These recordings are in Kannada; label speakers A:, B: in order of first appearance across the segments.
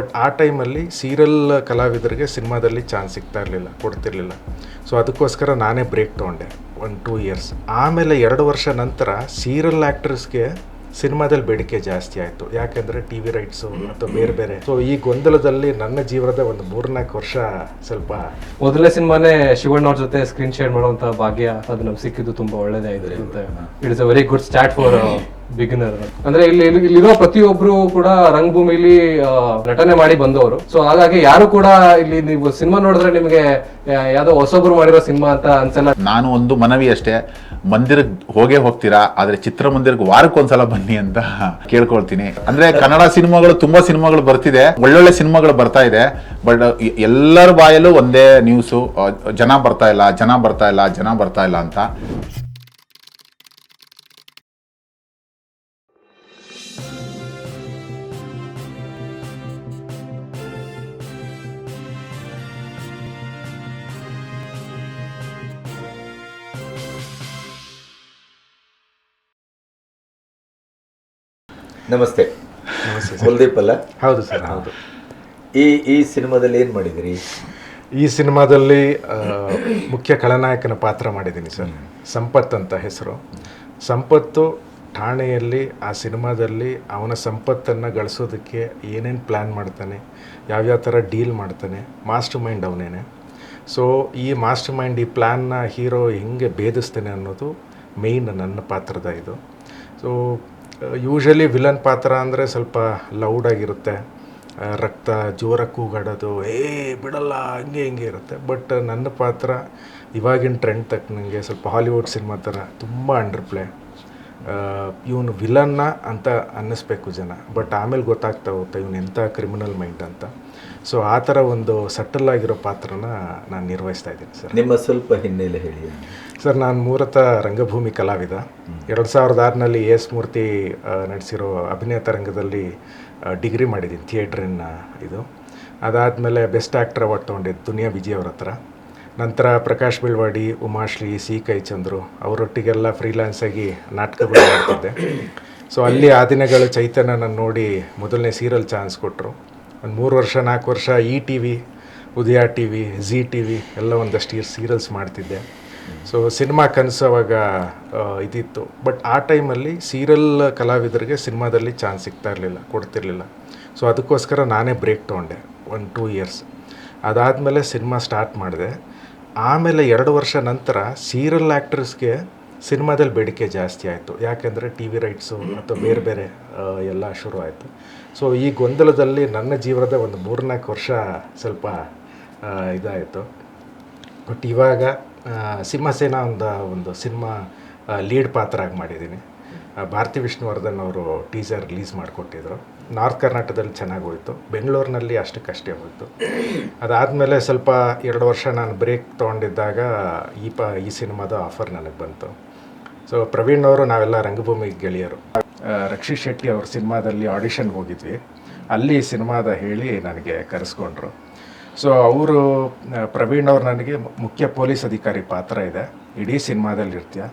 A: ಬಟ್ ಆ ಟೈಮಲ್ಲಿ ಸೀರಿಯಲ್ ಕಲಾವಿದರಿಗೆ ಸಿನಿಮಾದಲ್ಲಿ ಚಾನ್ಸ್ ಸಿಗ್ತಾ ಇರಲಿಲ್ಲ ಕೊಡ್ತಿರ್ಲಿಲ್ಲ. ಸೊ ಅದಕ್ಕೋಸ್ಕರ ನಾನೇ ಬ್ರೇಕ್ ತೊಗೊಂಡೆ ಒನ್ ಟೂ ಇಯರ್ಸ್ ಆಮೇಲೆ ಎರಡು ವರ್ಷ ನಂತರ ಸೀರಿಯಲ್ ಆ್ಯಕ್ಟ್ರಸ್ಗೆ ಸಿನಿಮಾದಲ್ಲಿ ಬೇಡಿಕೆ ಜಾಸ್ತಿ ಆಯಿತು. ಯಾಕೆಂದರೆ ಟಿ ವಿ ರೈಟ್ಸು ಅಥವಾ ಬೇರೆ ಬೇರೆ. ಸೊ ಈ ಗೊಂದಲದಲ್ಲಿ ನನ್ನ ಜೀವನದ ಒಂದು ಮೂರ್ನಾಲ್ಕು ವರ್ಷ ಸ್ವಲ್ಪ
B: ಮೊದಲನೇ ಸಿನಿಮಾನೇ ಶಿವಣ್ಣ ಅವ್ರ ಜೊತೆ ಸ್ಕ್ರೀನ್ ಶೇರ್ ಮಾಡುವಂತ ಭಾಗ್ಯ ಅದು ನಮ್ಗೆ ಸಿಕ್ಕಿದ್ದು ತುಂಬ ಒಳ್ಳೇದೇ ಇದೆ it's a very good start for beginner ಅಂದ್ರೆ ಇಲ್ಲಿ ಇಲ್ಲಿ- ಇಲ್ಲಿರೋ ಪ್ರತಿಯೊಬ್ರು ಕೂಡ ರಂಗಭೂಮಿಲಿ ನಟನೆ ಮಾಡಿ ಬಂದವರು. ಸೊ ಹಾಗಾಗಿ ಯಾರು ಕೂಡ ಇಲ್ಲಿ ನೀವು ಸಿನಿಮಾ ನೋಡಿದ್ರೆ ನಿಮಗೆ ಯಾವ್ದೋ ಹೊಸೊಬ್ರು ಮಾಡಿರೋ ಸಿನಿಮಾ ಅಂತ ಅನ್ಸಲ್ಲ.
C: ನಾನು ಒಂದು ಮನವಿ ಅಷ್ಟೇ. ಮಂದಿರಕ್ಕೆ ಹೋಗೇ ಹೋಗ್ತೀರಾ, ಆದ್ರೆ ಚಿತ್ರಮಂದಿರಕ್ಕೆ ವಾರಕ್ಕೊಂದ್ಸಲ ಬನ್ನಿ ಅಂತ ಕೇಳ್ಕೊಳ್ತೀನಿ. ಅಂದ್ರೆ ಕನ್ನಡ ಸಿನಿಮಾಗಳು ತುಂಬಾ ಸಿನಿಮಾಗಳು ಬರ್ತಿದೆ. ಒಳ್ಳೊಳ್ಳೆ ಸಿನಿಮಾಗಳು ಬರ್ತಾ ಇದೆ. ಬಟ್ ಎಲ್ಲರ ಬಾಯಲ್ಲೂ ಒಂದೇ ನ್ಯೂಸು ಜನ ಬರ್ತಾ ಇಲ್ಲ, ಜನ ಬರ್ತಾ ಇಲ್ಲ, ಜನ ಬರ್ತಾ ಇಲ್ಲ ಅಂತ.
D: ನಮಸ್ತೆ. ಕುಲ್ದೀಪ್ ಅಲ್ಲ?
A: ಹೌದು ಸರ್ ಹೌದು.
D: ಈ ಈ ಸಿನಿಮಾದಲ್ಲಿ ಏನು ಮಾಡಿದಿರಿ?
A: ಈ ಸಿನಿಮಾದಲ್ಲಿ ಮುಖ್ಯ ಖಳನಾಯಕನ ಪಾತ್ರ ಮಾಡಿದ್ದೀನಿ ಸರ್. ಸಂಪತ್ ಅಂತ ಹೆಸರು. ಸಂಪತ್ತು ಠಾಣೆಯಲ್ಲಿ ಆ ಸಿನಿಮಾದಲ್ಲಿ ಅವನ ಸಂಪತ್ತನ್ನು ಗಳಿಸೋದಕ್ಕೆ ಏನೇನು ಪ್ಲ್ಯಾನ್ ಮಾಡ್ತಾನೆ ಯಾವ್ಯಾವ ಥರ ಡೀಲ್ ಮಾಡ್ತಾನೆ ಮಾಸ್ಟರ್ ಮೈಂಡ್ ಅವನೇನೆ. ಸೊ ಈ ಮಾಸ್ಟರ್ ಮೈಂಡ್ ಈ ಪ್ಲ್ಯಾನ್ನ ಹೀರೋ ಹೆಂಗೆ ಭೇದಿಸ್ತಾನೆ ಅನ್ನೋದು ಮೇಯ್ನ್ ನನ್ನ ಪಾತ್ರದ ಇದು. ಸೊ ಯೂಶಲಿ ವಿಲನ್ ಪಾತ್ರ ಅಂದರೆ ಸ್ವಲ್ಪ ಲೌಡಾಗಿರುತ್ತೆ ಆಗಿರುತ್ತೆ. ರಕ್ತ ಜೋರಾಗಿ ಕೂಗಾಡೋದು, ಏ, ಬಿಡಲ್ಲ, ಹಂಗೆ, ಹಿಂಗೆ ಇರುತ್ತೆ. ಬಟ್ ನನ್ನ ಪಾತ್ರ ಇವಾಗಿನ ಟ್ರೆಂಡ್ ತಕ್ಕನಂಗೆ ಸ್ವಲ್ಪ ಹಾಲಿವುಡ್ ಸಿನಿಮಾ ಥರ ತುಂಬ ಅಂಡರ್ ಪ್ಲೇ ಇವನು ವಿಲನ್ನ ಅಂತ ಅನ್ನಿಸ್ಬೇಕು ಜನ. ಬಟ್ ಆಮೇಲೆ ಗೊತ್ತಾಗ್ತಾ ಹೋಗುತ್ತೆ ಇವನು ಎಂಥ ಕ್ರಿಮಿನಲ್ ಮೈಂಡ್ ಅಂತ. ಸೊ ಆ ಥರ ಒಂದು ಸಟಲ್ ಆಗಿರೋ ಪಾತ್ರನ ನಾನು ನಿರ್ವಹಿಸ್ತಾ ಇದ್ದೀನಿ ಸರ್
D: ನಿಮ್ಮ ಸ್ವಲ್ಪ ಹಿನ್ನೆಲೆ ಹೇಳಿ
A: ಸರ್ ನಾನು ಮೂರತ ರಂಗಭೂಮಿ ಕಲಾವಿದ. ಎರಡು ಸಾವಿರದ ಆರಿನಲ್ಲಿ ಎಸ್ ಮೂರ್ತಿ ನಡೆಸಿರೋ ಅಭಿನಯ ತರಂಗದಲ್ಲಿ ಡಿಗ್ರಿ ಮಾಡಿದ್ದೀನಿ ಥಿಯೇಟ್ರಿನ ಇದು. ಅದಾದಮೇಲೆ ಬೆಸ್ಟ್ ಆ್ಯಕ್ಟ್ರ್ ಅವಾರ್ಡ್ ತೊಗೊಂಡಿದ್ದು ದುನಿಯಾ ವಿಜಯ್ ಅವ್ರ ಹತ್ರ. ನಂತರ ಪ್ರಕಾಶ್ ಬಿಳ್ವಾಡಿ ಉಮಾಶ್ರೀ ಸಿ ಕೈ ಚಂದ್ರು ಅವರೊಟ್ಟಿಗೆಲ್ಲ ಫ್ರೀಲಾನ್ಸ್ ಆಗಿ ನಾಟಕಗಳು ಮಾಡ್ತಿದ್ದೆ. ಸೊ ಅಲ್ಲಿ ಆ ದಿನಗಳು ಚೈತನ್ಯನ ನೋಡಿ ಮೊದಲನೇ ಸೀರಿಯಲ್ ಚಾನ್ಸ್ ಕೊಟ್ಟರು ಒಂದು ಮೂರು ವರ್ಷ, ನಾಲ್ಕು ವರ್ಷ E T V Udaya T V Zee T V ಎಲ್ಲ ಒಂದಷ್ಟು ಸೀರಿಯಲ್ಸ್ ಮಾಡ್ತಿದ್ದೆ. ಸೊ ಸಿನಿಮಾ ಕನಸು ಅವಾಗ ಇದಿತ್ತು. ಬಟ್ ಆ ಟೈಮಲ್ಲಿ ಸೀರಿಯಲ್ ಕಲಾವಿದರಿಗೆ ಸಿನಿಮಾದಲ್ಲಿ ಚಾನ್ಸ್ ಸಿಗ್ತಾ ಇರಲಿಲ್ಲ, ಕೊಡ್ತಿರ್ಲಿಲ್ಲ. ಸೊ ಅದಕ್ಕೋಸ್ಕರ ನಾನೇ ಬ್ರೇಕ್ ತೊಗೊಂಡೆ, ಒಂದು ಟೂ ಇಯರ್ಸ್ ಅದಾದಮೇಲೆ ಸಿನಿಮಾ ಸ್ಟಾರ್ಟ್ ಮಾಡಿದೆ. ಆಮೇಲೆ ಎರಡು ವರ್ಷ ನಂತರ ಸೀರಿಯಲ್ ಆ್ಯಕ್ಟರ್ಸ್ಗೆ ಸಿನಿಮಾದಲ್ಲಿ ಬೇಡಿಕೆ ಜಾಸ್ತಿ ಆಯಿತು. ಯಾಕೆಂದರೆ ಟಿ ವಿ ರೈಟ್ಸು ಅಥವಾ ಬೇರೆ ಬೇರೆ ಎಲ್ಲ ಶುರು ಆಯಿತು. ಸೊ ಈ ಗೊಂದಲದಲ್ಲಿ ನನ್ನ ಜೀವನದ ಒಂದು ಮೂರ್ನಾಲ್ಕು ವರ್ಷ ಸ್ವಲ್ಪ ಇದಾಯಿತು. ಬಟ್ ಇವಾಗ ಸಿಂಹಸೇನ ಒಂದು ಒಂದು ಸಿನಿಮಾ ಲೀಡ್ ಪಾತ್ರ ಆಗಿ ಮಾಡಿದ್ದೀನಿ ಭಾರತಿ ವಿಷ್ಣುವರ್ಧನ್ ಅವರು ಟೀಸರ್ ರಿಲೀಸ್ ಮಾಡಿಕೊಟ್ಟಿದ್ರು. ನಾರ್ತ್ ಕರ್ನಾಟಕದಲ್ಲಿ ಚೆನ್ನಾಗಿ ಹೋಯಿತು. ಬೆಂಗಳೂರಿನಲ್ಲಿ ಅಷ್ಟಕ್ಕಷ್ಟೇ ಹೋಯಿತು. ಅದಾದಮೇಲೆ ಸ್ವಲ್ಪ ಎರಡು ವರ್ಷ ನಾನು ಬ್ರೇಕ್ ತೊಗೊಂಡಿದ್ದಾಗ ಈ ಪ, ಈ ಸಿನಿಮಾದ ಆಫರ್ ನನಗೆ ಬಂತು. ಸೊ ಪ್ರವೀಣ್ ಅವರು ನಾವೆಲ್ಲ ರಂಗಭೂಮಿ ಗೆಳೆಯರು. ರಕ್ಷಿತ್ ಶೆಟ್ಟಿ ಅವ್ರ ಸಿನಿಮಾದಲ್ಲಿ ಆಡಿಷನ್ಗೆ ಹೋಗಿದ್ವಿ. ಅಲ್ಲಿ ಸಿನಿಮಾದ ಹೇಳಿ ನನಗೆ ಕರೆಸ್ಕೊಂಡ್ರು. ಸೊ ಅವರು ಪ್ರವೀಣ್ ಅವ್ರು ನನಗೆ ಮುಖ್ಯ ಪೊಲೀಸ್ ಅಧಿಕಾರಿ ಪಾತ್ರ ಇದೆ. ಇಡೀ ಸಿನಿಮಾದಲ್ಲಿ ಇರ್ತೀಯ.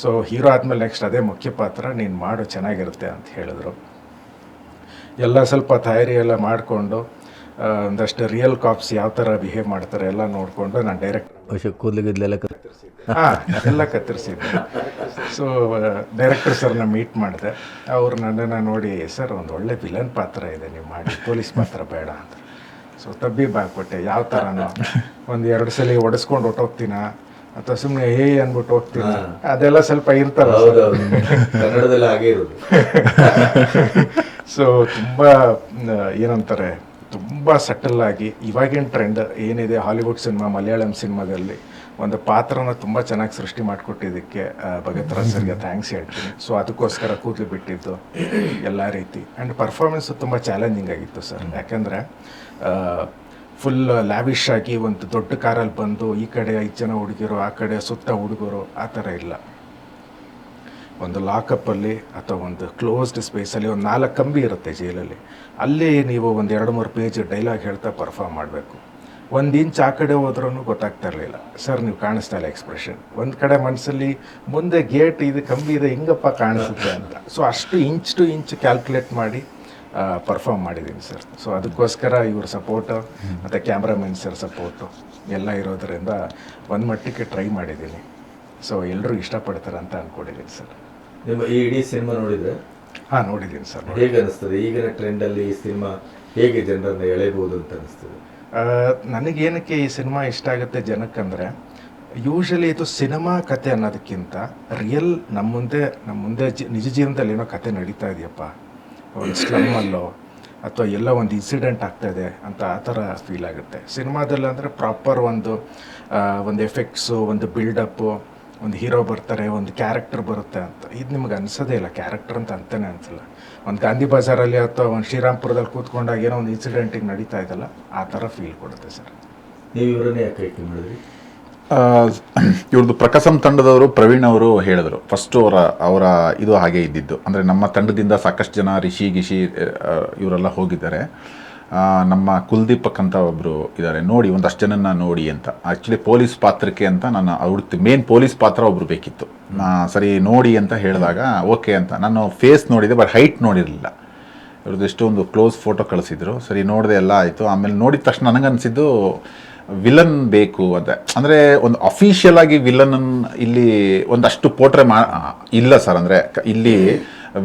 A: ಸೊ ಹೀರೋ ಆದಮೇಲೆ ನೆಕ್ಸ್ಟ್ ಅದೇ ಮುಖ್ಯ ಪಾತ್ರ, ನೀನು ಮಾಡು, ಚೆನ್ನಾಗಿರುತ್ತೆ ಅಂತ ಹೇಳಿದ್ರು. ಎಲ್ಲ ಸ್ವಲ್ಪ ತಯಾರಿ ಎಲ್ಲ ಮಾಡಿಕೊಂಡು ಒಂದಷ್ಟು ರಿಯಲ್ ಕಾಪ್ಸ್ ಯಾವ ಥರ ಬಿಹೇವ್ ಮಾಡ್ತಾರೆ ಎಲ್ಲ ನೋಡಿಕೊಂಡು ನಾನು ಡೈರೆಕ್ಟ್
D: ಕೂದಲಿಗಿದ್ಲೆಲ್ಲ
A: ಹಾಂ ಎಲ್ಲ ಕತ್ತರಿಸಿದ್ದೆ. ಸೊ ಡೈರೆಕ್ಟರ್ ಸರ್ನ ಮೀಟ್ ಮಾಡಿದೆ. ಅವ್ರು ನನ್ನನ್ನು ನೋಡಿ ಸರ್ ಒಂದು ಒಳ್ಳೆ ವಿಲನ್ ಪಾತ್ರ ಇದೆ ನೀವು ಮಾಡಿ ಪೊಲೀಸ್ ಪಾತ್ರ ಬೇಡ ಅಂತ. ಸೊ ತಬ್ಬಿ ಬಾಕ್ಬಿಟ್ಟೆ ಯಾವ ಥರನೋ ಒಂದು ಎರಡು ಸಲ ಒಡಿಸ್ಕೊಂಡು ಹೊಟ್ಟೋಗ್ತೀನ ಅಥವಾ ಸುಮ್ಮನೆ ಹೇ ಅಂದ್ಬಿಟ್ಟು ಹೋಗ್ತೀನ? ಅದೆಲ್ಲ ಸ್ವಲ್ಪ
D: ಇರ್ತಾರೆ
A: ಸೊ ತುಂಬ ಏನಂತಾರೆ ತುಂಬ ಸಟಲ್ ಆಗಿ ಇವಾಗಿನ ಟ್ರೆಂಡ್ ಏನಿದೆ ಹಾಲಿವುಡ್ ಸಿನಿಮಾ ಮಲಯಾಳಂ ಸಿನಿಮಾದಲ್ಲಿ ಒಂದು ಪಾತ್ರನ ತುಂಬ ಚೆನ್ನಾಗಿ ಸೃಷ್ಟಿ ಮಾಡಿಕೊಟ್ಟಿದ್ದಕ್ಕೆ ಭಗತ್ ರಾಜ್ ಸರ್ಗೆ ಥ್ಯಾಂಕ್ಸ್ ಹೇಳ್ತೀನಿ. ಸೊ ಅದಕ್ಕೋಸ್ಕರ ಕೂದಲು ಬಿಟ್ಟಿದ್ದು ಎಲ್ಲ ರೀತಿ. ಆ್ಯಂಡ್ ಪರ್ಫಾರ್ಮೆನ್ಸು ತುಂಬ ಚಾಲೆಂಜಿಂಗ್ ಆಗಿತ್ತು ಸರ್ ಯಾಕೆಂದರೆ ಫುಲ್ ಲ್ಯಾವಿಶ್ ಆಗಿ ಒಂದು ದೊಡ್ಡ ಕಾರಲ್ಲಿ ಬಂದು ಈ ಕಡೆ ಐದು ಜನ ಹುಡುಗಿರು ಆ ಕಡೆ ಸುತ್ತ ಹುಡುಗರು ಆ ಥರ ಇಲ್ಲ. ಒಂದು ಲಾಕಪ್ಪಲ್ಲಿ ಅಥವಾ ಒಂದು ಕ್ಲೋಸ್ಡ್ ಸ್ಪೇಸಲ್ಲಿ ಒಂದು ನಾಲ್ಕು ಕಂಬಿ ಇರುತ್ತೆ ಜೈಲಲ್ಲಿ. ಅಲ್ಲೇ ನೀವು ಒಂದು ಎರಡು ಮೂರು ಪೇಜ್ ಡೈಲಾಗ್ ಹೇಳ್ತಾ ಪರ್ಫಾರ್ಮ್ ಮಾಡಬೇಕು. ಒಂದು ಇಂಚ್ ಆ ಕಡೆ ಹೋದ್ರೂ ಗೊತ್ತಾಗ್ತಾ ಇರಲಿಲ್ಲ. ಸರ್ ನೀವು ಕಾಣಿಸ್ತಾ ಇಲ್ಲ ಎಕ್ಸ್ಪ್ರೆಷನ್ ಒಂದು ಕಡೆ ಮನಸ್ಸಲ್ಲಿ ಮುಂದೆ ಗೇಟ್ ಇದು ಕಂಬಿ ಇದೆ, ಹೆಂಗಪ್ಪ ಕಾಣಿಸುತ್ತೆ ಅಂತ. ಸೊ ಅಷ್ಟು ಇಂಚ್ ಟು ಇಂಚ್ ಕ್ಯಾಲ್ಕುಲೇಟ್ ಮಾಡಿ ಪರ್ಫಾರ್ಮ್ ಮಾಡಿದ್ದೀನಿ ಸರ್ ಸೊ ಅದಕ್ಕೋಸ್ಕರ ಇವ್ರ ಸಪೋರ್ಟು ಮತ್ತು ಕ್ಯಾಮ್ರಾಮನ್ ಸರ್ ಸಪೋರ್ಟು ಎಲ್ಲ ಇರೋದರಿಂದ ಒಂದು ಮಟ್ಟಿಗೆ ಟ್ರೈ ಮಾಡಿದ್ದೀನಿ. ಸೊ ಎಲ್ಲರೂ ಇಷ್ಟಪಡ್ತಾರೆ ಅಂತ ಅಂದ್ಕೊಂಡಿದ್ದೀನಿ ಸರ್
D: ನಿಮ್ಮ ಈ ಇಡೀ ಸಿನಿಮಾ ನೋಡಿದ್ರೆ?
A: ಹಾಂ ನೋಡಿದ್ದೀನಿ ಸರ್
D: ಹೇಗೆ ಅನಿಸ್ತದೆ? ಈಗಿನ ಟ್ರೆಂಡಲ್ಲಿ ಈ ಸಿನಿಮಾ ಹೇಗೆ ಜನರನ್ನು ಎಳೆಬಹುದು ಅಂತ ಅನಿಸ್ತದೆ?
A: ಆ, ನನಗೇನಕ್ಕೆ ಈ ಸಿನಿಮಾ ಇಷ್ಟ ಆಗುತ್ತೆ ಜನಕ್ಕಂದರೆ ಯೂಶಲಿ ಇದು ಸಿನಿಮಾ ಕತೆ ಅನ್ನೋದಕ್ಕಿಂತ ರಿಯಲ್ ನಮ್ಮ ಮುಂದೆ ನಮ್ಮ ಮುಂದೆ ಜಿ ನಿಜ ಜೀವನದಲ್ಲಿ ಏನೋ ಕತೆ ನಡೀತಾ ಇದೆಯಪ್ಪ. ಒಂದು ಸ್ಲಮ್ಮಲ್ಲೋ ಅಥವಾ ಎಲ್ಲೋ ಒಂದು ಇನ್ಸಿಡೆಂಟ್ ಆಗ್ತಾ ಇದೆ ಅಂತ ಆ ಥರ ಫೀಲ್ ಆಗುತ್ತೆ. ಸಿನಿಮಾದಲ್ಲಿ ಅಂದರೆ ಪ್ರಾಪರ್ ಒಂದು ಆ, ಒಂದು ಎಫೆಕ್ಟ್ಸು ಒಂದು ಬಿಲ್ಡಪ್ಪು ಒಂದು ಹೀರೋ ಬರ್ತಾರೆ ಒಂದು ಕ್ಯಾರೆಕ್ಟರ್ ಬರುತ್ತೆ ಅಂತ. ಇದು ನಿಮ್ಗೆ ಅನ್ಸೋದೇ ಇಲ್ಲ ಕ್ಯಾರೆಕ್ಟರ್ ಅಂತ ಅಂತಾನೆ ಅನಿಸಲ್ಲ. ಒಂದು ಗಾಂಧಿ ಬಜಾರಲ್ಲಿ ಅಥವಾ ಒಂದು ಶ್ರೀರಾಮ್ಪುರದಲ್ಲಿ ಕೂತ್ಕೊಂಡಾಗ ಏನೋ ಒಂದು ಇನ್ಸಿಡೆಂಟಿಗೆ ನಡೀತಾ ಇದೆಯಲ್ಲ ಆ ಥರ ಫೀಲ್ ಕೊಡುತ್ತೆ ಸರ್.
D: ನೀವು ಇವರನ್ನೇ ಯಾಕೆ ಆಯ್ಕೆ ಮಾಡಿದ್ರಿ?
C: ಇವ್ರದ್ದು ಪ್ರಕಸಂ ತಂಡದವರು ಪ್ರವೀಣ್ ಅವರು ಹೇಳಿದ್ರು. ಫಸ್ಟ್ ಅವರ ಅವರ ಇದು ಹಾಗೆ ಇದ್ದಿದ್ದು. ಅಂದರೆ ನಮ್ಮ ತಂಡದಿಂದ ಸಾಕಷ್ಟು ಜನ ರಿಷಿ ಗಿಷಿ ಇವರೆಲ್ಲ ಹೋಗಿದ್ದಾರೆ. ನಮ್ಮ ಕುಲ್ದೀಪಕ್ ಅಂತ ಒಬ್ಬರು ಇದ್ದಾರೆ ನೋಡಿ, ಒಂದಷ್ಟು ಜನನ ನೋಡಿ ಅಂತ. ಆ್ಯಕ್ಚುಲಿ ಪೊಲೀಸ್ ಪಾತ್ರಕ್ಕೆ ಅಂತ ನಾನು ಹುಡುಕ್ತಿ ಮೇನ್ ಪೊಲೀಸ್ ಪಾತ್ರ ಒಬ್ರು ಬೇಕಿತ್ತು. ನಾ ಸರಿ ನೋಡಿ ಅಂತ ಹೇಳಿದಾಗ ಓಕೆ ಅಂತ. ನಾನು ಫೇಸ್ ನೋಡಿದೆ ಬಟ್ ಹೈಟ್ ನೋಡಿರಲಿಲ್ಲ. ಇವ್ರದ್ದು ಎಷ್ಟೊಂದು ಒಂದು ಕ್ಲೋಸ್ ಫೋಟೋ ಕಳಿಸಿದ್ರು. ಸರಿ, ನೋಡಿದೆ ಎಲ್ಲ ಆಯಿತು. ಆಮೇಲೆ ನೋಡಿದ ತಕ್ಷಣ ನನಗನ್ಸಿದ್ದು ವಿಲನ್ ಬೇಕು ಅಂತ. ಅಂದರೆ, ಒಂದು ಅಫಿಷಿಯಲ್ ಆಗಿ ವಿಲನ್ ಇಲ್ಲಿ ಒಂದಷ್ಟು ಪೋಟ್ರೆ ಮಾ ಇಲ್ಲ ಸರ್ ಅಂದರೆ ಇಲ್ಲಿ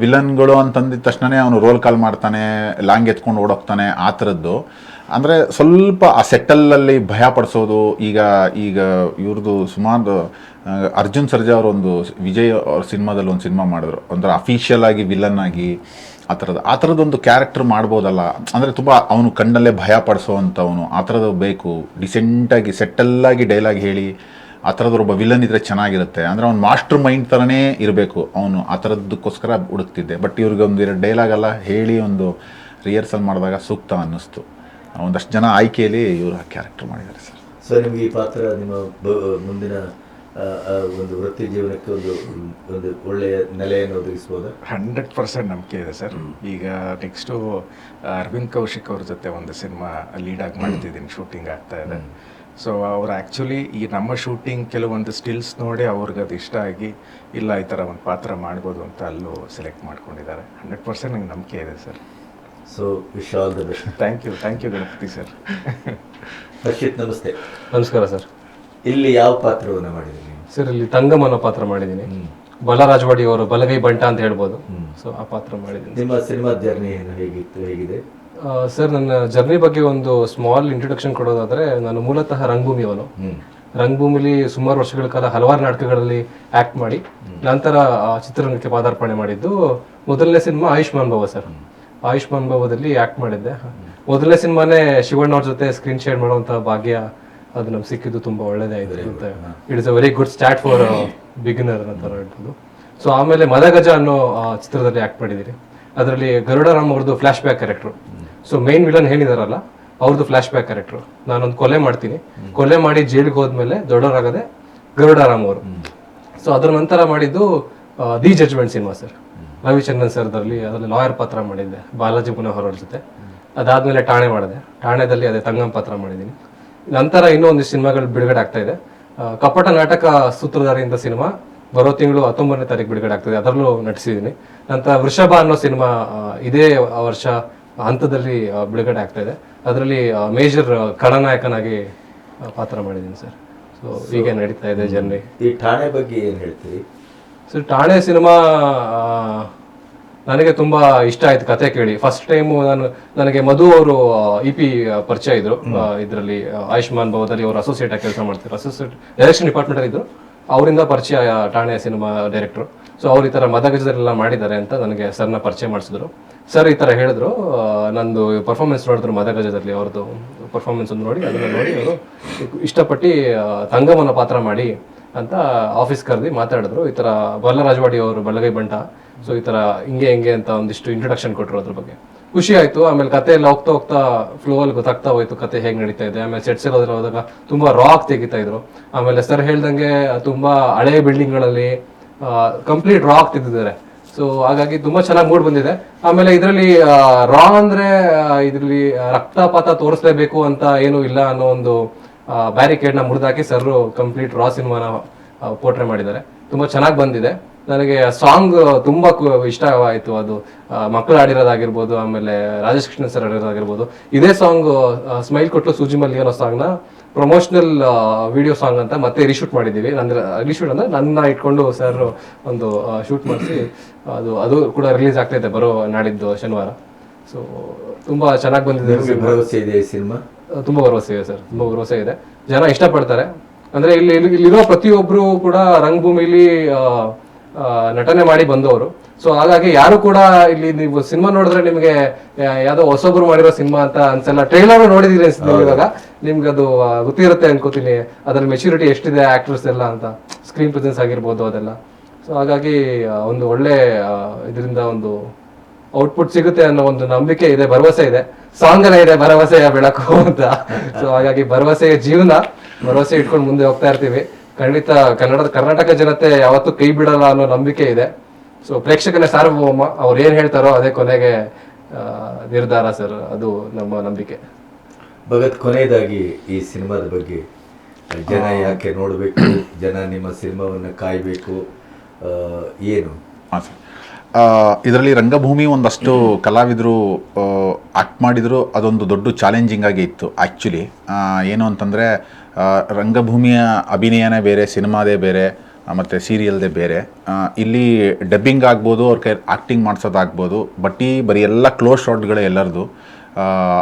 C: ವಿಲನ್ಗಳು ಅಂತಂದಿದ ತಕ್ಷಣನೇ ಅವನು ರೋಲ್ ಕಾಲ್ ಮಾಡ್ತಾನೆ, ಲಾಂಗ್ ಎತ್ಕೊಂಡು ಓಡೋಗ್ತಾನೆ, ಆ ಥರದ್ದು. ಅಂದರೆ ಸ್ವಲ್ಪ ಆ ಸೆಟ್ಟಲಲ್ಲಿ ಭಯ ಪಡಿಸೋದು, ಈಗ ಈಗ ಇವ್ರದ್ದು ಸುಮಾರು ಅರ್ಜುನ್ ಸರ್ಜಾ ಅವರೊಂದು ವಿಜಯ್ ಅವ್ರ ಸಿನಿಮಾದಲ್ಲಿ ಒಂದು ಸಿನಿಮಾ ಮಾಡಿದ್ರು. ಒಂಥರ ಅಫಿಷಿಯಲ್ ಆಗಿ ವಿಲನ್ ಆಗಿ, ಆ ಥರದ್ದು. ಆ ಥರದ್ದೊಂದು ಕ್ಯಾರೆಕ್ಟರ್ ಮಾಡ್ಬೋದಲ್ಲ. ಅಂದರೆ ತುಂಬ ಅವನು ಕಣ್ಣಲ್ಲೇ ಭಯ ಪಡಿಸೋವಂಥವನು ಆ ಥರದ್ದು ಬೇಕು. ಡಿಸೆಂಟಾಗಿ ಸೆಟ್ಟಲ್ಲಾಗಿ ಡೈಲಾಗ್ ಹೇಳಿ ಆ ಥರದ್ದು ಒಬ್ಬ ವಿಲನ್ ಇದ್ರೆ ಚೆನ್ನಾಗಿರುತ್ತೆ. ಅಂದರೆ ಅವ್ನು ಮಾಸ್ಟರ್ ಮೈಂಡ್ ಥರನೇ ಇರಬೇಕು. ಅವನು ಆ ಥರದ್ದಕ್ಕೋಸ್ಕರ ಹುಡುಕ್ತಿದ್ದೆ. ಬಟ್ ಇವ್ರಿಗೆ ಒಂದು ಎರಡು ಡೈಲಾಗ್ ಎಲ್ಲ ಹೇಳಿ ಒಂದು ರಿಹರ್ಸಲ್ ಮಾಡಿದಾಗ ಸೂಕ್ತ ಅನ್ನಿಸ್ತು. ಒಂದಷ್ಟು ಜನ ಆಯ್ಕೆಯಲ್ಲಿ ಇವರು ಆ ಕ್ಯಾರೆಕ್ಟರ್ ಮಾಡಿದ್ದಾರೆ ಸರ್.
D: ಸರ್ ನಿಮಗೆ ಈ ಪಾತ್ರ ನಿಮ್ಮ ಬ- ಮುಂದಿನ ಒಂದು ವೃತ್ತಿ ಜೀವನಕ್ಕೆ ಒಂದು ಒಂದು ಒಳ್ಳೆಯ ನೆಲೆಯನ್ನು ಒದಗಿಸ್ಬೋದು?
A: ಹಂಡ್ರೆಡ್ ಪರ್ಸೆಂಟ್ ನಂಬಿಕೆ ಇದೆ ಸರ್. ಈಗ ನೆಕ್ಸ್ಟು ಅರವಿಂದ್ ಕೌಶಿಕ್ ಅವ್ರ ಜೊತೆ ಒಂದು ಸಿನಿಮಾ ಲೀಡಾಗಿ ಮಾಡ್ತಿದ್ದೀನಿ. ಶೂಟಿಂಗ್ ಆಗ್ತಾ ಇದೆ. ಸೊ ಅವ್ರು ಆ್ಯಕ್ಚುಲಿ ಈ ನಮ್ಮ ಶೂಟಿಂಗ್ ಕೆಲವೊಂದು ಸ್ಟಿಲ್ಸ್ ನೋಡಿ ಅವ್ರಿಗೆ ಅದು ಇಷ್ಟ ಆಗಿ ಇಲ್ಲ ಈ ಥರ ಒಂದು ಪಾತ್ರ ಮಾಡ್ಬೋದು ಅಂತ ಅಲ್ಲೂ ಸೆಲೆಕ್ಟ್ ಮಾಡ್ಕೊಂಡಿದ್ದಾರೆ. ಹಂಡ್ರೆಡ್ ಪರ್ಸೆಂಟ್ ನಂಗೆ ನಂಬಿಕೆ ಇದೆ sir
D: so wish all the best
A: thank you thank you Ganapathi sir
D: Harshith ನಮಸ್ತೆ.
B: ನಮಸ್ಕಾರ ಸರ್
D: ಇಲ್ಲಿ ಯಾವ ಪಾತ್ರವನ್ನು ಮಾಡಿದ್ದೀನಿ
B: ಸರ್ ಇಲ್ಲಿ ತಂಗಮ್ಮನ ಅನ್ನೋ ಪಾತ್ರ ಮಾಡಿದ್ದೀನಿ. ಬಲರಾಜವಾಡಿ ಅವರು ಬಲಗೈ ಬಂಟ ಅಂತ ಹೇಳ್ಬೋದು. ಸೊ ಆ ಪಾತ್ರ ಮಾಡಿದ್ದೀನಿ
D: ನಿಮ್ಮ ಸಿನಿಮಾ ಜರ್ನಿ ಏನು ಹೇಗಿತ್ತು ಹೇಗಿದೆ?
B: ಸರ್ ನನ್ನ ಜರ್ನಿ ಬಗ್ಗೆ ಒಂದು ಸ್ಮಾಲ್ ಇಂಟ್ರೊಡಕ್ಷನ್ ಕೊಡೋದಾದ್ರೆ ನಾನು ಮೂಲತಃ ರಂಗಭೂಮಿಯವನು. ರಂಗಭೂಮಿಲಿ ಸುಮಾರು ವರ್ಷಗಳ ಕಾಲ ಹಲವಾರು ನಾಟಕಗಳಲ್ಲಿ ಆಕ್ಟ್ ಮಾಡಿ ನಂತರ ಚಿತ್ರರಂಗಕ್ಕೆ ಪಾದಾರ್ಪಣೆ ಮಾಡಿದ್ದು ಮೊದಲನೇ ಸಿನಿಮಾ ಆಯುಷ್ಮಾನ್ ಭವ ಸರ್. ಆಯುಷ್ಮಾನ್ ಭವದಲ್ಲಿ ಆಕ್ಟ್ ಮಾಡಿದ್ದೆ. ಮೊದಲನೇ ಸಿನಿಮಾನೇ ಶಿವಣ್ಣ ಅವ್ರ ಜೊತೆ ಸ್ಕ್ರೀನ್ ಶೇರ್ ಮಾಡುವಂತಹ ಭಾಗ್ಯ ಅದು ನಮ್ಗೆ ಸಿಕ್ಕಿದ್ದು ತುಂಬಾ ಒಳ್ಳೇದೇ ಆಯ್ತು ಅಂತ. It is a very good start for beginner ಅಂತ ಹೇಳ್ಬೋದು. ಸೊ ಆಮೇಲೆ ಮದಗಜ ಅನ್ನೋ ಚಿತ್ರದಲ್ಲಿ ಆಕ್ಟ್ ಮಾಡಿದ್ದೀನಿ. ಅದರಲ್ಲಿ ಗರುಡರಾಮ್ ಅವ್ರದ್ದು flash back character so main villain ಹೇಳಿದಾರಲ್ಲ ಅವ್ರದ್ದು ಫ್ಲಾಶ್ ಬ್ಯಾಕ್ ಕ್ಯಾರೆಕ್ಟರ್ ನಾನೊಂದು ಕೊಲೆ ಮಾಡ್ತೀನಿ. ಕೊಲೆ ಮಾಡಿ ಜೈಲಿಗೆ ಹೋದ್ಮೇಲೆ ದೊಡ್ಡವರಾಗದೆ ಗರುಡಾರಾಮ್ ಅವರು ಸೊ ಅದ್ರ ನಂತರ ಮಾಡಿದ್ದು the judgement cinema sir Ravichandran sir ಅದರಲ್ಲಿ ಲಾಯರ್ ಪಾತ್ರ ಮಾಡಿದ್ದೆ, ಬಾಲಾಜಿ ಪುನಃ ಅವ್ರ ಜೊತೆ. ಅದಾದ್ಮೇಲೆ ಠಾಣೆ ಮಾಡಿದೆ. ಠಾಣೆದಲ್ಲಿ ಅದೇ ತಂಗಂ ಪಾತ್ರ ಮಾಡಿದ್ದೀನಿ. ನಂತರ ಇನ್ನೂ ಒಂದು ಸಿನಿಮಾಗಳು ಬಿಡುಗಡೆ ಆಗ್ತಾ ಇದೆ. ಕಪಟ ನಾಟಕ ಸೂತ್ರಧಾರಿಯಿಂದ ಸಿನಿಮಾ ಬರೋ ತಿಂಗಳು ಹತ್ತೊಂಬತ್ತನೇ ತಾರೀಕು ಬಿಡುಗಡೆ ಆಗ್ತದೆ ಅದರಲ್ಲೂ ನಟಿಸಿದ್ದೀನಿ. ನಂತರ ವೃಷಭ ಅನ್ನೋ ಸಿನಿಮಾ ಇದೇ ವರ್ಷ ಹಂತದಲ್ಲಿ ಬಿಡುಗಡೆ ಆಗ್ತಾ ಇದೆ. ಅದರಲ್ಲಿ ಮೇಜರ್ ಖಳನಾಯಕನಾಗಿ ಪಾತ್ರ ಮಾಡಿದ್ದೀನಿ ಸರ್. ಸೊ ಹೀಗೆ ನಡೀತಾ ಇದೆ ಜರ್ನಿ.
D: ಈ ಠಾಣೆ ಬಗ್ಗೆ ಏನು ಹೇಳ್ತೀರಿ?
B: ಸರ್ ಠಾಣೆ ಸಿನಿಮಾ ನನಗೆ ತುಂಬಾ ಇಷ್ಟ ಆಯ್ತು ಕತೆ ಕೇಳಿ. ಫಸ್ಟ್ ಟೈಮು ನಾನು ನನಗೆ ಮಧು ಅವರು ಇ ಪಿ ಪರಿಚಯ ಇದ್ರು. ಇದರಲ್ಲಿ ಆಯುಷ್ಮಾನ್ ಭವದಲ್ಲಿ ಅವರು ಅಸೋಸಿಯೇಟ್ ಆಗಿ ಕೆಲಸ ಮಾಡ್ತಾರೆ ಅಸೋಸಿಯೇಟ್ ಡೈರೆಕ್ಷನ್ ಡಿಪಾರ್ಟ್ಮೆಂಟ್ ಅಲ್ಲಿ ಇದ್ರು. ಅವರಿಂದ ಪರಿಚಯ ಠಾಣೆ ಸಿನಿಮಾ ಡೈರೆಕ್ಟರ್ ಸೊ ಅವ್ರು ಈ ಥರ ಮದಗಜದಲ್ಲೆಲ್ಲ ಮಾಡಿದ್ದಾರೆ ಅಂತ ನನಗೆ ಸರ್ನ ಪರಿಚಯ ಮಾಡಿಸಿದ್ರು. ಸರ್ ಈ ತರ ಹೇಳಿದ್ರು. ನಂದು ಪರ್ಫಾರ್ಮೆನ್ಸ್ ನೋಡಿದ್ರು ಮದಗಜದಲ್ಲಿ ಅವ್ರದ್ದು ಪರ್ಫಾರ್ಮೆನ್ಸ್ ಒಂದು ನೋಡಿ, ಅದನ್ನ ನೋಡಿ ಅವರು ಇಷ್ಟಪಟ್ಟು ತಂಗಮನ ಪಾತ್ರ ಮಾಡಿ ಅಂತ ಆಫೀಸ್ ಕರೆದಿ ಮಾತಾಡಿದ್ರು. ಈ ತರ ಬಲ್ಲರಾಜವಾಡಿ ಅವರು ಬಳ್ಳಗೈ ಬಂಟ ಸೊ ಈ ತರ ಹಿಂಗೆ ಹಿಂಗೆ ಅಂತ ಒಂದಿಷ್ಟು ಇಂಟ್ರೊಡಕ್ಷನ್ ಕೊಟ್ಟರು ಅದ್ರ ಬಗ್ಗೆ. ಖುಷಿ ಆಯ್ತು. ಆಮೇಲೆ ಕತೆ ಎಲ್ಲ ಹೋಗ್ತಾ ಹೋಗ್ತಾ ಫ್ಲೋ ಅಲ್ಲಿ ಗೊತ್ತಾಗ್ತಾ ಹೋಯ್ತು ಕತೆ ಹೇಗೆ ನಡೀತಾ ಇದೆ. ಆಮೇಲೆ ಸೆಟ್ಸ್ ಎಲ್ಲ ಹೋದಾಗ ತುಂಬಾ ರಾಕ್ ತೆಗಿತಾ ಇದ್ರು. ಆಮೇಲೆ ಸರ್ ಹೇಳ್ದಂಗೆ ತುಂಬಾ ಹಳೆ ಬಿಲ್ಡಿಂಗ್ಗಳಲ್ಲಿ ಕಂಪ್ಲೀಟ್ ರಾಕ್ ತೆಗೆದಿದ್ದಾರೆ. ಸೊ ಹಾಗಾಗಿ ತುಂಬಾ ಚೆನ್ನಾಗಿ ಮೂಡ್ ಬಂದಿದೆ. ಆಮೇಲೆ ಇದರಲ್ಲಿ ರಾ ಅಂದ್ರೆ ಇದರಲ್ಲಿ ರಕ್ತಪಾತ ತೋರಿಸಲೇಬೇಕು ಅಂತ ಏನು ಇಲ್ಲ ಅನ್ನೋ ಒಂದು ಬ್ಯಾರಿಕೇಡ್ನ ಮುರಿದಾಕಿ ಸರ್ ಕಂಪ್ಲೀಟ್ ರಾ ಸಿನಿಮಾನ ಪೋರ್ಟ್ರೇ ಮಾಡಿದ್ದಾರೆ. ತುಂಬಾ ಚೆನ್ನಾಗಿ ಬಂದಿದೆ. ನನಗೆ ಸಾಂಗ್ ತುಂಬಾ ಕು- ಇಷ್ಟ ಆಯ್ತು. ಅದು ಮಕ್ಕಳು ಆಡಿರೋದಾಗಿರ್ಬೋದು ಆಮೇಲೆ ರಾಜೇಶ್ ಕೃಷ್ಣ ಸರ್ ಆಡಿರೋದಾಗಿರ್ಬೋದು ಇದೇ ಸಾಂಗ್ ಸ್ಮೈಲ್ ಕೊಟ್ಟು ಸೂಜಿ ಮಲ್ಲಿ ಅನ್ನೋ ಸಾಂಗ್ನ ಪ್ರಮೋಷನಲ್ ವಿಡಿಯೋ ಸಾಂಗ್ ಅಂತ ಮತ್ತೆ ರೀಶೂಟ್ ಮಾಡಿದ್ದೀವಿ. ಅಂದ್ರೆ ರೀಶೂಟ್ ಅಂದ್ರೆ ನನ್ನ ಇಟ್ಕೊಂಡು ಸರ್ ಒಂದು ಶೂಟ್ ಮಾಡಿಸಿ ಅದು ಅದು ಕೂಡ ರಿಲೀಸ್ ಆಗ್ತಾ ಇದೆ ಬರೋ ನಾಡಿದ್ದು ಶನಿವಾರ. ಸೊ ತುಂಬಾ ಚೆನ್ನಾಗಿ ಬಂದಿದೆ
D: ಭರವಸೆ ಇದೆ ಈ ಸಿನಿಮಾ?
B: ತುಂಬಾ ಭರವಸೆ ಇದೆ ಸರ್ ತುಂಬಾ ಭರವಸೆ ಇದೆ. ಜನ ಇಷ್ಟಪಡ್ತಾರೆ. ಅಂದ್ರೆ ಇಲ್ಲಿ ಇಲ್ಲಿ- ಇಲ್ಲಿರೋ ಪ್ರತಿಯೊಬ್ರು ಕೂಡ ರಂಗಭೂಮಿಲಿ ನಟನೆ ಮಾಡಿ ಬಂದವರು. ಸೊ ಹಾಗಾಗಿ ಯಾರು ಕೂಡ ಇಲ್ಲಿ ನೀವು ಸಿನಿಮಾ ನೋಡಿದ್ರೆ ನಿಮಗೆ ಯಾವ್ದೋ ಹೊಸೊಬ್ರು ಮಾಡಿರೋ ಸಿನಿಮಾ ಅಂತ ಅನ್ಸಲ್ಲ. ಟ್ರೈಲರ್ ನೋಡಿದಿರಿ ಇವಾಗ. ನಿಮ್ಗೆ ಅದು ಗೊತ್ತಿರುತ್ತೆ ಅನ್ಕೋತೀನಿ. ಅದ್ರ ಮೆಚುರಿಟಿ ಎಷ್ಟಿದೆ ಆಕ್ಟರ್ಸ್ ಎಲ್ಲ ಅಂತ. ಸ್ಕ್ರೀನ್ ಪ್ರೆಸೆನ್ಸ್ ಆಗಿರ್ಬೋದು ಅದೆಲ್ಲ. ಸೊ ಹಾಗಾಗಿ ಒಂದು ಒಳ್ಳೆ ಇದರಿಂದ ಒಂದು ಔಟ್ಪುಟ್ ಸಿಗುತ್ತೆ ಅನ್ನೋ ಒಂದು ನಂಬಿಕೆ ಇದೆ ಭರವಸೆ ಇದೆ. ಸಾಂಗ್ ಇದೆ ಭರವಸೆಯ ಬೆಳಕು ಅಂತ. ಸೊ ಹಾಗಾಗಿ ಭರವಸೆಯ ಜೀವನ ಭರವಸೆ ಇಟ್ಕೊಂಡು ಮುಂದೆ ಹೋಗ್ತಾ ಇರ್ತೀವಿ. ಖಂಡಿತ ಕನ್ನಡದ ಕರ್ನಾಟಕ ಜನತೆ ಯಾವತ್ತೂ ಕೈ ಬಿಡಲ್ಲ ಅನ್ನೋ ನಂಬಿಕೆ ಇದೆ. ಸೊ ಪ್ರೇಕ್ಷಕನ ಸಾರ್ವಭೌಮ ಅವ್ರು ಏನ್ ಹೇಳ್ತಾರೋ ಅದೇ ಕೊನೆಗೆ ನಿರ್ಧಾರ ಸರ್. ಅದು ನಮ್ಮ ನಂಬಿಕೆ.
D: ಭಗತ್ ಕೊನೆಯದಾಗಿ ಈ ಸಿನಿಮಾದ ಬಗ್ಗೆ. ಜನ ಯಾಕೆ ನೋಡಬೇಕು? ಜನ ನಿಮ್ಮ ಸಿನಿಮಾವನ್ನು ಕಾಯಬೇಕು? ಏನು?
C: ಹಾಂ ಸರ್. ಇದರಲ್ಲಿ ರಂಗಭೂಮಿ ಒಂದಷ್ಟು ಕಲಾವಿದರು ಆಕ್ಟ್ ಮಾಡಿದರೂ. ಅದೊಂದು ದೊಡ್ಡ ಚಾಲೆಂಜಿಂಗ್ ಆಗಿ ಇತ್ತು ಆ್ಯಕ್ಚುಲಿ ಏನು ಅಂತಂದರೆ ರಂಗಭೂಮಿಯ ಅಭಿನಯನೇ ಬೇರೆ ಸಿನಿಮಾದೇ ಬೇರೆ. ಮತ್ತು ಸೀರಿಯಲ್ದೇ ಬೇರೆ. ಇಲ್ಲಿ ಡಬ್ಬಿಂಗ್ ಆಗ್ಬೋದು, ಅವ್ರ ಕೈ ಆ್ಯಕ್ಟಿಂಗ್ ಮಾಡಿಸೋದಾಗ್ಬೋದು ಬಟ್ ಈ ಬರೀ ಎಲ್ಲ ಕ್ಲೋಸ್ ಶಾಟ್ಗಳೇ ಎಲ್ಲರದು.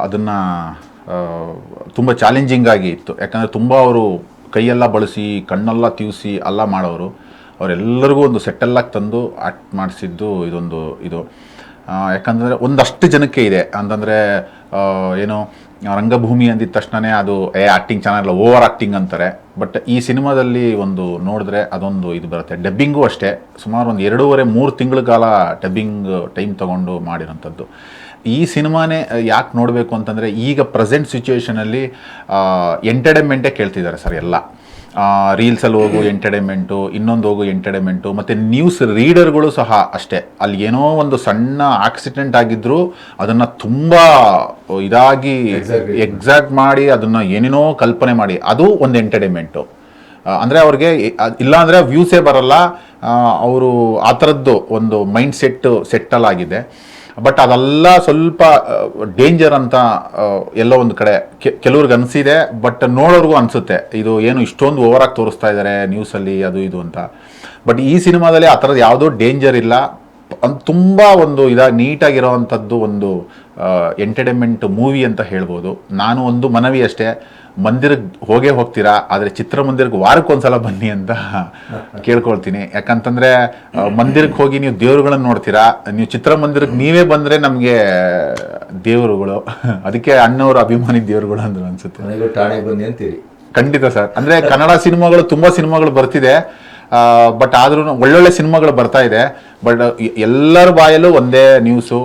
C: ಅದನ್ನು ತುಂಬ ಚಾಲೆಂಜಿಂಗ್ ಆಗಿ ಇತ್ತು. ಯಾಕಂದರೆ ತುಂಬ ಅವರು ಕೈಯೆಲ್ಲ ಬಳಸಿ, ಕಣ್ಣೆಲ್ಲ ತೀವಿಸಿ ಎಲ್ಲ ಮಾಡೋರು. ಅವರೆಲ್ಲರಿಗೂ ಒಂದು ಸೆಟ್ಟಲ್ಲಾಗಿ ತಂದು ಆ್ಯಕ್ಟ್ ಮಾಡಿಸಿದ್ದು ಇದೊಂದು ಇದು. ಯಾಕಂದರೆ ಒಂದಷ್ಟು ಜನಕ್ಕೆ ಇದೆ. ಅಂತಂದರೆ ಏನು ರಂಗಭೂಮಿ ಅಂದಿದ ತಕ್ಷಣನೇ ಅದು, ಏ ಆ್ಯಕ್ಟಿಂಗ್ ಚೆನ್ನಾಗಿಲ್ಲ ಓವರ್ ಆ್ಯಕ್ಟಿಂಗ್ ಅಂತಾರೆ. ಬಟ್ ಈ ಸಿನಿಮಾದಲ್ಲಿ ಒಂದು ನೋಡಿದ್ರೆ ಅದೊಂದು ಇದು ಬರುತ್ತೆ. ಡಬ್ಬಿಂಗು ಅಷ್ಟೇ. ಸುಮಾರು ಒಂದು ಎರಡೂವರೆ, ಮೂರು ತಿಂಗಳ ಕಾಲ ಡಬ್ಬಿಂಗ್ ಟೈಮ್ ತೊಗೊಂಡು ಮಾಡಿರೋಂಥದ್ದು ಈ ಸಿನಿಮಾನೇ ಯಾಕೆ ನೋಡಬೇಕು ಅಂತಂದರೆ ಈಗ ಪ್ರೆಸೆಂಟ್ ಸಿಚುವೇಷನಲ್ಲಿ ಎಂಟರ್ಟೈನ್ಮೆಂಟೇ ಕೇಳ್ತಿದ್ದಾರೆ ಸರ್ ಎಲ್ಲ. ರೀಲ್ಸಲ್ಲಿ ಹೋಗು ಎಂಟರ್ಟೈನ್ಮೆಂಟು ಇನ್ನೊಂದು ಹೋಗು ಎಂಟರ್ಟೈನ್ಮೆಂಟು ಮತ್ತು ನ್ಯೂಸ್ ರೀಡರ್ಗಳು ಸಹ ಅಷ್ಟೇ. ಅಲ್ಲಿ ಏನೋ ಒಂದು ಸಣ್ಣ ಆಕ್ಸಿಡೆಂಟ್ ಆಗಿದ್ದರೂ ಅದನ್ನು ತುಂಬ ಇದಾಗಿ ಎಕ್ಸಾಕ್ಟ್ ಮಾಡಿ. ಅದನ್ನು ಏನೇನೋ ಕಲ್ಪನೆ ಮಾಡಿ. ಅದು ಒಂದು ಎಂಟರ್ಟೈನ್ಮೆಂಟು ಅಂದರೆ ಅವ್ರಿಗೆ ಇಲ್ಲಾಂದರೆ ವ್ಯೂಸೇ ಬರಲ್ಲ. ಅವರು ಆ ಥರದ್ದು ಒಂದು ಮೈಂಡ್ ಸೆಟ್ ಸೆಟ್ಟಲ್ ಆಗಿದೆ. ಬಟ್ ಅದೆಲ್ಲ ಸ್ವಲ್ಪ ಡೇಂಜರ್ ಅಂತ ಎಲ್ಲೋ ಒಂದು ಕಡೆ ಕೆಲವ್ರಿಗೆ ಅನಿಸಿದೆ, ಬಟ್ ನೋಡೋರ್ಗೂ ಅನಿಸುತ್ತೆ. ಇದು ಏನು ಇಷ್ಟೊಂದು ಓವರಾಗಿ ತೋರಿಸ್ತಾ ಇದ್ದಾರೆ ನ್ಯೂಸಲ್ಲಿ ಅದು ಇದು ಅಂತ. ಬಟ್ ಈ ಸಿನಿಮಾದಲ್ಲಿ ಆ ಥರದ್ದು ಯಾವುದೋ ಡೇಂಜರ್ ಇಲ್ಲ. ತುಂಬ ಒಂದು ಇದಾಗಿ ನೀಟಾಗಿರೋವಂಥದ್ದು ಒಂದು ಎಂಟರ್ಟೈನ್ಮೆಂಟ್ ಮೂವಿ ಅಂತ ಹೇಳ್ಬೋದು. ನಾನು ಒಂದು ಮನವಿ ಅಷ್ಟೇ. ಮಂದಿರಕ್ಕೆ ಹೋಗೇ ಹೋಗ್ತೀರಾ ಆದರೆ ಚಿತ್ರಮಂದಿರಕ್ಕೆ ವಾರಕ್ಕೊಂದ್ಸಲ ಬನ್ನಿ ಅಂತ ಕೇಳ್ಕೊಳ್ತೀನಿ. ಯಾಕಂತಂದರೆ ಮಂದಿರಕ್ಕೆ ಹೋಗಿ ನೀವು ದೇವರುಗಳನ್ನು ನೋಡ್ತೀರಾ ನೀವು ಚಿತ್ರಮಂದಿರಕ್ಕೆ ನೀವೇ ಬಂದರೆ ನಮಗೆ ದೇವರುಗಳು. ಅದಕ್ಕೆ ಅಣ್ಣವರು ಅಭಿಮಾನಿ ದೇವರುಗಳು ಅಂದ್ರೆ ಅನ್ಸುತ್ತೆ.
D: ಠಾಣೆ ಠಾಣೆಗೆ ಬನ್ನಿ ಅಂತೀರಿ.
C: ಖಂಡಿತ ಸರ್. ಅಂದರೆ ಕನ್ನಡ ಸಿನಿಮಾಗಳು ತುಂಬ ಸಿನಿಮಾಗಳು ಬರ್ತಿದೆ. ಬಟ್ ಆದ್ರೂ ಒಳ್ಳೊಳ್ಳೆ ಸಿನಿಮಾಗಳು ಬರ್ತಾ ಇದೆ. ಬಟ್ ಎಲ್ಲರ ಬಾಯಲ್ಲೂ ಒಂದೇ ನ್ಯೂಸು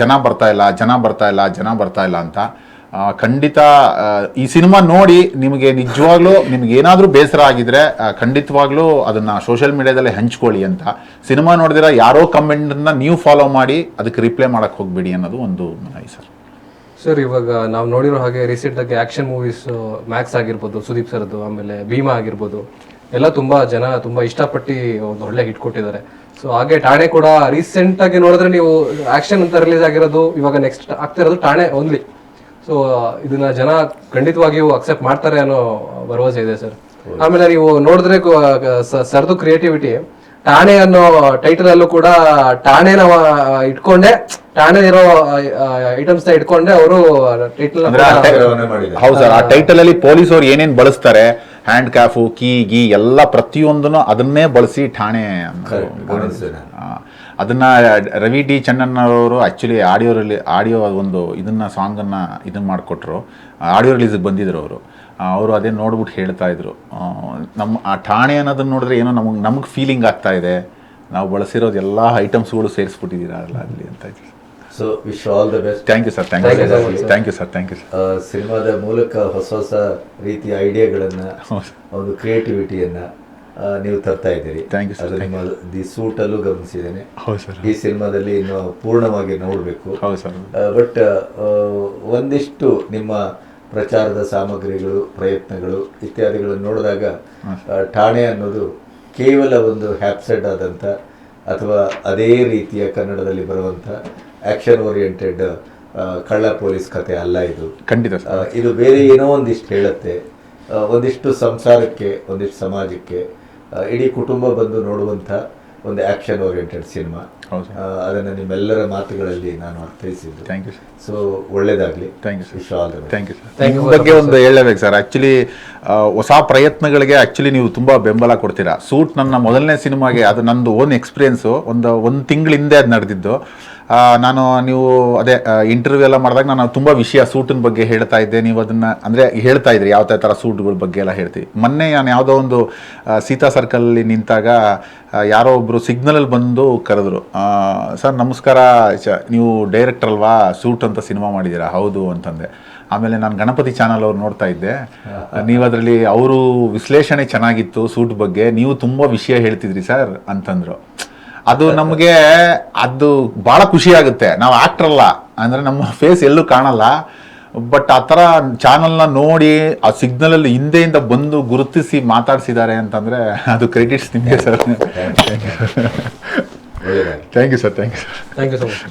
C: ಜನ ಬರ್ತಾ ಇಲ್ಲ ಜನ ಬರ್ತಾ ಇಲ್ಲ ಜನ ಬರ್ತಾ ಇಲ್ಲ ಅಂತ. ಖಂಡಿತ ಈ ಸಿನಿಮಾ ನೋಡಿ ನಿಮಗೆ ನಿಜವಾಗ್ಲೂ ನಿಮ್ಗೆ ಏನಾದರೂ ಬೇಸರ ಆಗಿದ್ರೆ ಖಂಡಿತವಾಗ್ಲೂ ಅದನ್ನ ಸೋಷಿಯಲ್ ಮೀಡಿಯಾದಲ್ಲಿ ಹಂಚ್ಕೊಳ್ಳಿ ಅಂತ. ಸಿನಿಮಾ ನೋಡಿದಿರ ಯಾರೋ ಕಮೆಂಟ್ನ ನೀವು ಫಾಲೋ ಮಾಡಿ ಅದಕ್ಕೆ ರಿಪ್ಲೈ ಮಾಡಕ್ ಹೋಗ್ಬೇಡಿ ಅನ್ನೋದು ಒಂದು ಮನವಿ ಸರ್.
B: ಸರ್, ಇವಾಗ ನಾವು ನೋಡಿರೋ ಹಾಗೆ ರೀಸೆಂಟ್ ಆಗಿ ಆಕ್ಷನ್ ಮೂವೀಸ್ ಮ್ಯಾಕ್ಸ್ ಆಗಿರ್ಬೋದು, ಸುದೀಪ್ ಸರ್ದು, ಆಮೇಲೆ ಭೀಮಾ ಆಗಿರ್ಬೋದು, ಎಲ್ಲ ತುಂಬಾ ಜನ ತುಂಬಾ ಇಷ್ಟಪಟ್ಟು ಒಂದು ಒಳ್ಳೆ ಹಿಟ್ ಕೊಟ್ಟಿದ್ದಾರೆ. ಸೊ ಹಾಗೆ ಠಾಣೆ ಕೂಡ ರೀಸೆಂಟ್ ಆಗಿ ನೋಡಿದ್ರೆ ನೀವು ಆಕ್ಷನ್ ಅಂತ ರಿಲೀಸ್ ಆಗಿರೋದು, ಇವಾಗ ನೆಕ್ಸ್ಟ್ ಆಗ್ತಿರೋದು ಠಾಣೆ ಓನ್ಲಿ ಸೊ ಇದನ್ನ ಜನ ಖಂಡಿತವಾಗಿಯೂ ಅಕ್ಸೆಪ್ಟ್ ಮಾಡ್ತಾರೆ ಅನ್ನೋ ಭರವಸೆ ಇದೆ ಸರ್ ಆಮೇಲೆ ನೀವು ನೋಡಿದ್ರೆ ಸರ್ದು ಕ್ರಿಯೇಟಿವಿಟಿ ಠಾಣೆ ಅನ್ನೋ ಟೈಟಲ್ ಅಲ್ಲೂ ಕೂಡ ಠಾಣೆನ ಇಟ್ಕೊಂಡೆ ಠಾಣೆ ಇರೋ ಐಟಮ್ಸ್ನ ಇಟ್ಕೊಂಡೆ ಅವರು ಟೈಟಲ್.
C: ಹೌದು ಸರ್ ಆ ಟೈಟಲ್ ಅಲ್ಲಿ ಪೊಲೀಸ್ ಅವ್ರು ಏನೇನ್ ಬಳಸ್ತಾರೆ ಹ್ಯಾಂಡ್ ಕ್ಯಾಫು ಕೀ ಗೀ ಎಲ್ಲ ಪ್ರತಿಯೊಂದನ್ನು ಅದನ್ನೇ ಬಳಸಿ ಠಾಣೆ ಅದನ್ನ Ravi D Channannavar actually audio really audio ಒಂದು ಇದನ್ನ ಸಾಂಗ್ ಅನ್ನ ಇದನ್ನ ಮಾಡಿಕೊಟ್ರು. ಆಡಿಯೋ ರಿಲೀಸ್ಗೆ ಬಂದಿದ್ರು ಅವರು. ಅವರು ಅದೇ ನೋಡ್ಬಿಟ್ಟು ಹೇಳ್ತಾ ಇದ್ರು. ನಮ್ಮ ಆ ಠಾಣೆ ಅನ್ನೋದನ್ನ ನೋಡಿದ್ರೆ ಏನೋ ನಮಗೆ ನಮಗೆ ಫೀಲಿಂಗ್ ಆಗ್ತಾ ಇದೆ. ನಾವು ಬಳಸಿರೋದು ಎಲ್ಲ ಐಟಮ್ಸ್ಗಳು ಸೇರಿಸ್ಬಿಟ್ಟಿದ್ದೀರಾ ಅಲ್ಲ ಅಲ್ಲಿ ಅಂತ
D: so wish all the best
C: thank you sir thank you thank you sir thank you
D: ಸಿನಿಮಾದ ಮೂಲಕ ಹೊಸ ಹೊಸ ರೀತಿಯ ಐಡಿಯಾಗಳನ್ನು. ಒಂದು ಕ್ರಿಯೇಟಿವಿಟಿಯನ್ನ ನೀವು ತರ್ತಾ ಇದ್ದೀರಿ.
C: ದಿ ಸೂಟ್ ಅಲ್ಲೂ
D: ಅದು ನಿಮ್ಮ ದಿ ಸೂಟಲ್ಲೂ ಗಮನಿಸಿದ್ದೇನೆ.
C: ಹೌದು ಸರ್
D: ಈ ಸಿನಿಮಾದಲ್ಲಿ ಇನ್ನು ಪೂರ್ಣವಾಗಿ ನೋಡಬೇಕು.
C: ಹೌದು ಸರ್
D: ಬಟ್ ಒಂದಿಷ್ಟು ನಿಮ್ಮ ಪ್ರಚಾರದ ಸಾಮಗ್ರಿಗಳು ಪ್ರಯತ್ನಗಳು ಇತ್ಯಾದಿಗಳನ್ನು ನೋಡಿದಾಗ ಠಾಣೆ ಅನ್ನೋದು ಕೇವಲ ಒಂದು ಹ್ಯಾಪ್ಸೆಡ್ ಆದಂಥ ಅಥವಾ ಅದೇ ರೀತಿಯ ಕನ್ನಡದಲ್ಲಿ ಬರುವಂಥ ಆ್ಯಕ್ಷನ್ ಓರಿಯೆಂಟೆಡ್ ಕಳ್ಳ ಪೊಲೀಸ್ ಕತೆ ಅಲ್ಲ ಇದು.
C: ಖಂಡಿತ
D: ಇದು ಬೇರೆ ಏನೋ ಒಂದಿಷ್ಟು ಹೇಳುತ್ತೆ. ಒಂದಿಷ್ಟು ಸಂಸಾರಕ್ಕೆ ಒಂದಿಷ್ಟು ಸಮಾಜಕ್ಕೆ ಇಡೀ ಕುಟುಂಬ ಬಂದು ನೋಡುವಂಥ ಒಂದು ಆಕ್ಷನ್ ಓರಿಯೆಂಟೆಡ್ ಸಿನಿಮಾ ಅದನ್ನು ನಿಮ್ಮೆಲ್ಲರ ಮಾತುಗಳಲ್ಲಿ ನಾನು ಅರ್ಥೈಸಿದ್ದು.
C: ಥ್ಯಾಂಕ್ ಯು ಸರ್
D: ಸೊ ಒಳ್ಳೇದಾಗಲಿ.
C: Thank you sir
B: thank you
C: ನಿಮ್ಮ
B: for
C: ಬಗ್ಗೆ ಒಂದು ಹೇಳಬೇಕು ಸರ್ ಆ್ಯಕ್ಚುಲಿ ಹೊಸ ಪ್ರಯತ್ನಗಳಿಗೆ ಆ್ಯಕ್ಚುಲಿ ನೀವು ತುಂಬ ಬೆಂಬಲ ಕೊಡ್ತೀರಾ. ಸೂಟ್ ನನ್ನ ಮೊದಲನೇ ಸಿನಿಮಾಗೆ ಅದು ನಂದು ಓನ್ ಎಕ್ಸ್ಪೀರಿಯೆನ್ಸು ಒಂದು ಒಂದು ತಿಂಗಳ ಹಿಂದೆ ಅದು ನಡೆದಿದ್ದು. ನಾನು ನೀವು ಅದೇ ಇಂಟರ್ವ್ಯೂ ಎಲ್ಲ ಮಾಡಿದಾಗ ನಾನು ತುಂಬ ವಿಷಯ ಸೂಟಿನ ಬಗ್ಗೆ ಹೇಳ್ತಾ ಇದ್ದೆ. ನೀವು ಅದನ್ನು ಅಂದರೆ ಹೇಳ್ತಾ ಇದ್ರಿ ಯಾವ ಥರ ಸೂಟ್ಗಳ ಬಗ್ಗೆ ಎಲ್ಲ ಹೇಳ್ತೀವಿ ಮೊನ್ನೆ ನಾನು ಯಾವುದೋ ಒಂದು ಸೀತಾ ಸರ್ಕಲಲ್ಲಿ ನಿಂತಾಗ ಯಾರೋ ಒಬ್ಬರು ಸಿಗ್ನಲಲ್ಲಿ ಬಂದು ಕರೆದ್ರು. ಸರ್ ನಮಸ್ಕಾರ ನೀವು ಡೈರೆಕ್ಟರ್ ಅಲ್ವಾ? ಸೂಟ್ ಅಂತ ಸಿನಿಮಾ ಮಾಡಿದ್ದೀರಾ? ಹೌದು ಅಂತಂದೆ. ಆಮೇಲೆ ನಾನು ಗಣಪತಿ ಚಾನಲ್ ಅವ್ರು ನೋಡ್ತಾ ಇದ್ದೆ. ನೀವು ಅದರಲ್ಲಿ ಅವರು ವಿಶ್ಲೇಷಣೆ ಚೆನ್ನಾಗಿತ್ತು ಸೂಟ್ ಬಗ್ಗೆ. ನೀವು ತುಂಬ ವಿಷಯ ಹೇಳ್ತಿದ್ರಿ ಸರ್ ಅಂತಂದ್ರು. ಅದು ನಮಗೆ ಅದು ಭಾಳ ಖುಷಿ ಆಗುತ್ತೆ. ನಾವು ಆಕ್ಟರ್ ಅಲ್ಲ ಅಂದರೆ ನಮ್ಮ ಫೇಸ್ ಎಲ್ಲೂ ಕಾಣಲ್ಲ. ಬಟ್ ಆ ಥರ ಚಾನಲ್ನ ನೋಡಿ ಆ ಸಿಗ್ನಲಲ್ಲಿ ಹಿಂದೆಯಿಂದ ಬಂದು ಗುರುತಿಸಿ ಮಾತಾಡಿಸಿದ್ದಾರೆ ಅಂತಂದರೆ ಅದು ಕ್ರೆಡಿಟ್ಸ್ ನಿಮಗೆ sir. Thank you sir thank you sir
B: thank you so much